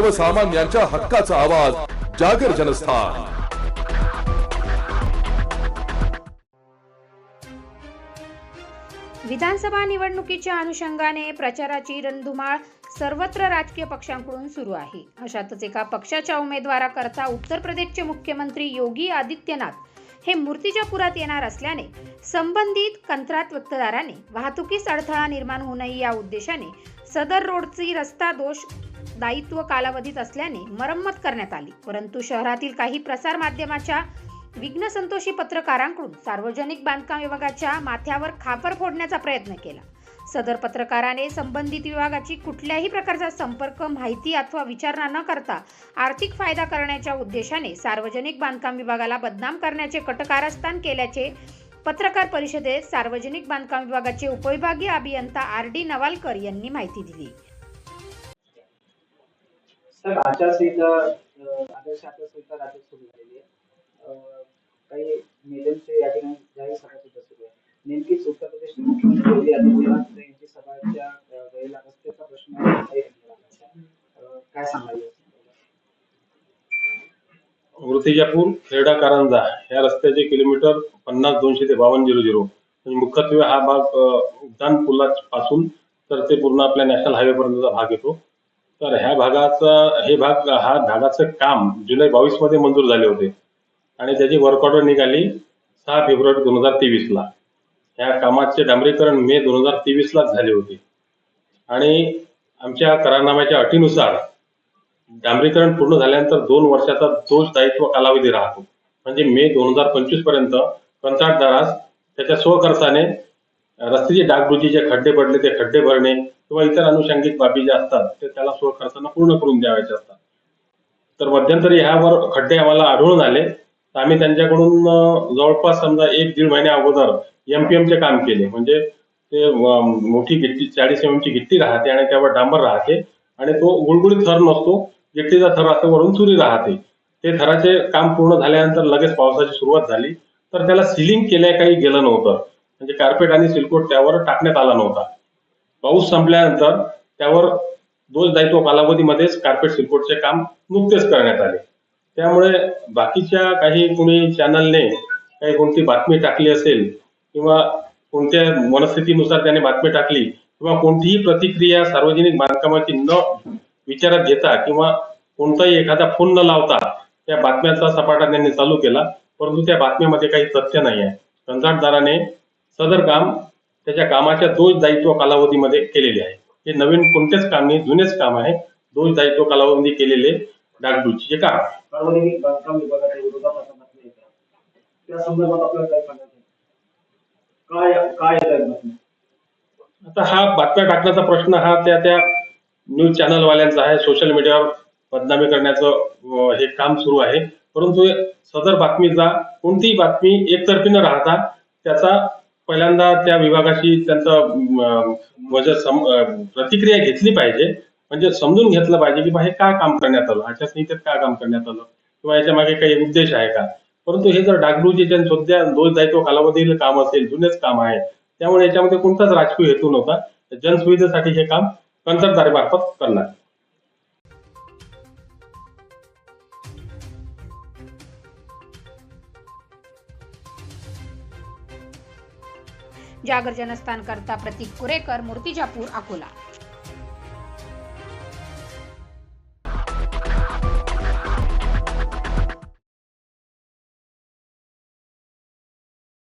सर्वसामान्यांच्या हक्काचा आवाज जागर जनस्थान. विधानसभा निवडणुकीच्या अनुषंगाने प्रचाराची रणधुमाळ सर्वत्र राजकीय पक्षांकडून सुरू आहे. अशातच एका पक्षाच्या उमेदवाराकरता उत्तर प्रदेशचे मुख्यमंत्री योगी आदित्यनाथ हे मूर्तिजापुरात येणार असल्याने संबंधित कंत्राट व्यक्तदाराने वाहतुकीस अडथळा निर्माण होऊ नये या उद्देशाने सदर रोडची रस्ता दोष दायित्व कालावधीत असल्याने मरम्मत करण्यात आली. परंतु शहरातील काही प्रसार माध्यमाच्या विघ्नसंतोषी पत्रकारांकडून सार्वजनिक बांधकाम विभागाच्या माथ्यावर खापर फोडण्याचा प्रयत्न केला. सदर पत्रकाराने संबंधित विभागाची कुठल्याही प्रकारचा संपर्क माहिती अथवा विचारणा न करता आर्थिक फायदा करण्याच्या उद्देशाने सार्वजनिक बांधकाम विभागाला बदनाम करण्याचे कटकारस्थान केल्याचे पत्रकार परिषदेत सार्वजनिक बांधकाम विभागाचे उपविभागीय अभियंता आर डी नवालकर यांनी माहिती दिली. सर आचारसंहिता आदर्श आचारसंहिता राज्यात सुरू झालेली आहे. काही नेत्यांचे या ठिकाणी जाहीर सभा सुद्धा सुरू आहे. नेमकीच उत्तर प्रदेशचे मुख्यमंत्री योगी आदित्यनाथ यांची सभाच्या वेळेला रस्त्याचा प्रश्न काय सांगायचं या खेरडा कारंजा या रस्त्याचे किलोमीटर पन्नास दोनशे ते बावन्न झिरो झिरो. म्हणजे मुख्यत्वे हा भाग उड्डाण पुलापासून तर ते पूर्ण आपल्या नॅशनल हायवे पर्यंतचा भाग येतो. तर ह्या भागाचा हे भाग हा भागाचं काम जुलै बावीसमध्ये मंजूर झाले होते. आणि त्याची वर्क ऑर्डर निघाली सहा फेब्रुवारी दोन हजार तेवीसला. ह्या कामाचे डांबरीकरण मे दोन हजार तेवीसलाच झाले होते. आणि आमच्या करारनाम्याच्या अटीनुसार डांबरीकरण पूर्ण झाल्यानंतर दोन वर्षाचा दोष दायित्व कालावधी राहतो. म्हणजे मे दोन हजार पंचवीसपर्यंत कंत्राटदारास त्याच्या स्वखर्चाने रस्त्याचे डागडुजीचे खड्डे पडले ते खड्डे भरणे किंवा इतर अनुषंगिक बाबी ज्या असतात ते त्याला स्वखर्चानं पूर्ण करून द्यावायचे असतात. तर मध्यंतरी ह्यावर खड्डे आम्हाला आढळून आले. तर आम्ही त्यांच्याकडून जवळपास समजा एक दीड महिन्या अगोदर एमपीएमचे काम केले. म्हणजे ते मोठी गिट्टी चाळीस एम ची गिट्टी राहते आणि त्यावर डांबर राहते आणि तो गुळगुळीत थर नसतो. गिट्टीचा थर असतो वरून चुरी राहते. ते थराचे काम पूर्ण झाल्यानंतर लगेच पावसाची सुरुवात झाली. तर त्याला सिलिंग केल्या काही गेलं नव्हतं. म्हणजे कार्पेट आणि सिलकोट त्यावर टाकण्यात आला नव्हता. पाऊस संपल्यानंतर त्यावर दोष दायित्व कालावधीमध्येच कार्पेट सिलकोटचे काम नुकतेच करण्यात आले. त्यामुळे बाकीच्या काही कुणी चॅनलने काही कोणती बातमी टाकली असेल किंवा कोणत्या मनस्थितीनुसार त्याने बातमी टाकली किंवा कोणतीही प्रतिक्रिया सार्वजनिक बांधकामाची न विचारात घेता किंवा कोणताही एखादा फोन न लावता त्या बातम्यांचा सपाटा त्यांनी चालू केला परंतु त्या बातमीमध्ये काही तथ्य नाही आहे कंत्राटदाराने सदर काम त्याच्या कामाच्या दोष दायित्व कालावधीमध्ये केलेले आहे. हे नवीन कोणतेच काम नाही जुनेच काम आहे. दोष दायित्व कालावधी केलेले डागडुजीचे काम सार्वजनिक बांधकाम विभागाच्या विरोधात आता बातम्या येतात त्या संदर्भात आपल्याला काय सांगायचं काय काय येतात बातम्या? आता हा बातम्या टाकण्याचा प्रश्न हा त्या त्या न्यूज चॅनल वाल्यांचा आहे. सोशल मीडियावर बदनामी करण्याचं हे काम सुरू आहे. परंतु सदर बातमीचा कोणतीही बातमी एकतर्फी न राहता त्याचा पहिल्यांदा त्या विभागाशी त्यांचं म्हणजे सम- प्रतिक्रिया घेतली पाहिजे. म्हणजे समजून घेतलं पाहिजे की बा हे का काम करण्यात आलं? आचारसंहितेत का काम करण्यात आलं? किंवा याच्या मागे काही उद्देश आहे का? परंतु हे जर डागडुजीच्या सध्या दोष दायित्व कालावधीतील काम असेल जुनेच काम आहे त्यामुळे याच्यामध्ये कोणताच राजकीय हेतू नव्हता. जनसुविधेसाठी हे काम कंत्राटदारामार्फत करणार. जागरजनस्थान करता प्रतीक कुरेकर मूर्तिजापूर अकोला.